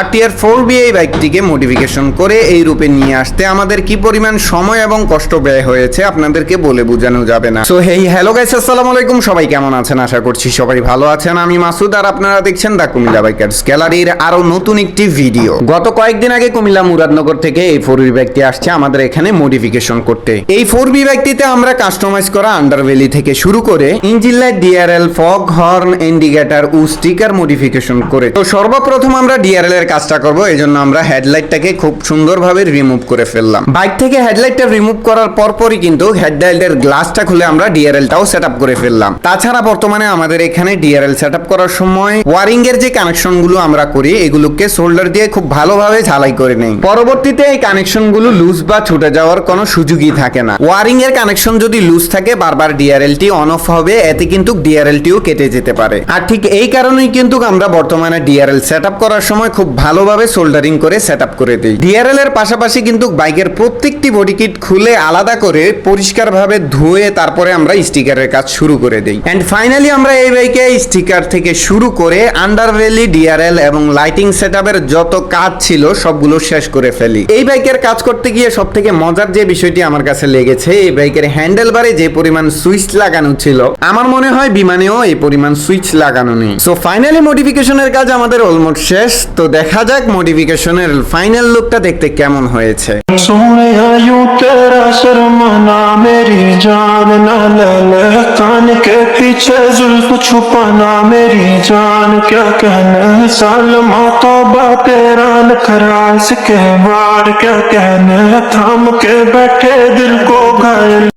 RTR four B এই বাইকটিকে modification করে এই রূপে নিয়ে আসতে আমাদের কি পরিমাণ সময় এবং কষ্ট ব্যয় হয়েছে আপনাদেরকে বলে বোঝানো যাবে না। সো হেই হ্যালো গাইস আসসালামু আলাইকুম সবাই কেমন আছেন? আশা করছি সবাই ভালো আছেন। আমি মাসুদ আর আপনারা দেখছেন দা কুমিল্লা বাইকার্স গ্যালারির আরও নতুন একটি ভিডিও গত কয়েকদিন আগে কুমিল্লা মুরাদনগর থেকে এই ফোর বি বাইকটি আসছে আমাদের এখানে মডিফিকেশন করতে। এই ফোর বি বাইকটিতে আমরা কাস্টমাইজ করা আন্ডারভেলি থেকে শুরু করে engine light DRL fog horn indicator ও স্টিকার মডিফিকেশন করে। তো সর্বপ্রথম আমরা ডিআরএল এর কাজটা করব, এই জন্য আমরা হেডলাইটটাকে খুব সুন্দরভাবে রিমুভ করে ফেললাম। বাইক থেকে হেডলাইটটা রিমুভ করার পরপরই কিন্তু হেডলাইটের গ্লাসটা খুলে আমরা ডিআরএলটাও সেট আপ করে ফেললাম। তাছাড়া বর্তমানে আমাদের এখানে ডিআরএল সেট আপ করার সময় ওয়ারিং এর যে কানেকশনগুলো আমরা করি, এগুলোকে সোল্ডার দিয়ে খুব ভালোভাবে ঝালাই করে নেই। পরবর্তীতে এই কানেকশনগুলো লুজ বা ছুটে যাওয়ার কোনো সুযোগই থাকে না। ওয়ারিং এর কানেকশন যদি লুজ থাকে, বারবার ডিআরএল টি অন অফ হবে, এতে কিন্তু ডিআরএল টিও কেটে যেতে পারে। আর ঠিক এই কারণেই কিন্তু আমরা বর্তমানে ডিআরএল সেট আপ করার সময় খুব ভালোভাবে সোল্ডারিং করে সেট করে দিই। ডিআরএল এর পাশাপাশি কিন্তু বাইকের প্রত্যেকটি বডি কিট খুলে আলাদা করে পরিষ্কারভাবে ধুয়ে তারপরে আমরা স্টিকারের কাজ শুরু করে দিই। এন্ড ফাইনালি আমরা এই বাইকে স্টিকার থেকে শুরু করে আন্ডারভেলি ডিআরএল এবং লাইটিং সেটআপের যত কাজ ছিল সবগুলো শেষ করে ফেলি। এই বাইকের কাজ করতে গিয়ে সব থেকে মজার যে বিষয়টি আমার কাছে লেগেছে, এই বাইকের হ্যান্ডেল বারে যে পরিমাণ সুইচ লাগানো ছিল, আমার মনে হয় বিমানেও এই পরিমাণ সুইচ লাগানো নেই। সো ফাইনালি মডিফিকেশনের কাজ আমাদের অলমোস্ট শেষ, তো দেখা যাক মডিফিকেশনের ফাইনাল লুকটা দেখতে কেমন হয়েছে सोने यूं तेरा शर्मना मेरी जान ना ले ले कान के पीछे जुल्फ छुपाना मेरी जान क्या कहने सालमा तो तेरा नखरा इसके बाद क्या कहने थाम के बैठे दिल को घायल